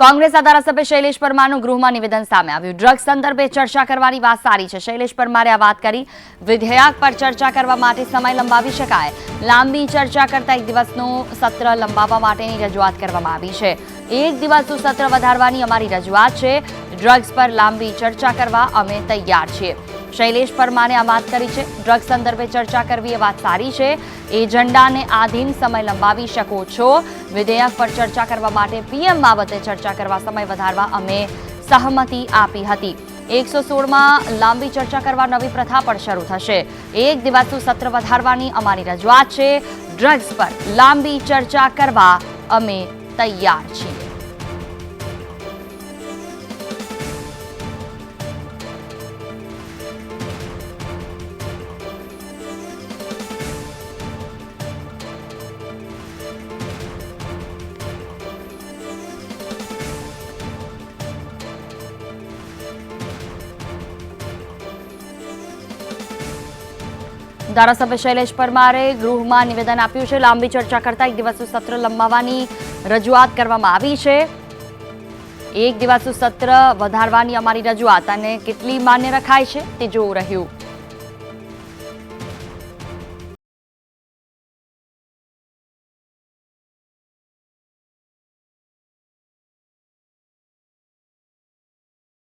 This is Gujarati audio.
કોંગ્રેસના ધારાસભ્ય શૈલેષ પરમારનું ગૃહમાં નિવેદન સામે આવ્યું. ડ્રગ્સ સંદર્ભે ચર્ચા કરવાની વાત સારી છે. શૈલેષ પરમારે આ વાત કરી. વિધેયક પર ચર્ચા કરવા માટે સમય લંબાવી શકાય. લાંબી ચર્ચા કરતા એક દિવસનું સત્ર લંબાવવા માટેની રજૂઆત કરવામાં આવી છે. એક દિવસનું સત્ર વધારવાની અમારી રજૂઆત છે. ડ્રગ્સ પર લાંબી ચર્ચા કરવા અમે તૈયાર છીએ. શૈલેષ પરમારે આ વાત કરી છે. ડ્રગ્સ સંદર્ભે ચર્ચા કરવી એ વાત સારી છે. એજન્ડાને આધીન સમય લંબાવી શકો છો. વિધેયક પર ચર્ચા કરવા માટે પીએમ બાબતે ચર્ચા કરવા સમય વધારવા અમે સહમતિ આપી હતી. એકસો સોળમાં લાંબી ચર્ચા કરવા નવી પ્રથા પણ શરૂ થશે. એક દિવસનું સત્ર વધારવાની અમારી રજૂઆત છે. ડ્રગ્સ પર લાંબી ચર્ચા કરવા અમે તૈયાર છીએ. ધારાસભ્ય શૈલેષ પરમારે ગૃહમાં નિવેદન આપ્યું છે. લાંબી ચર્ચા કરતા એક દિવસનું સત્ર લંબાવવાની રજૂઆત કરવામાં આવી છે. એક દિવસનું સત્ર વધારવાની અમારી રજૂઆત અને કેટલી માન્ય રખાય છે તે જોવું રહ્યું.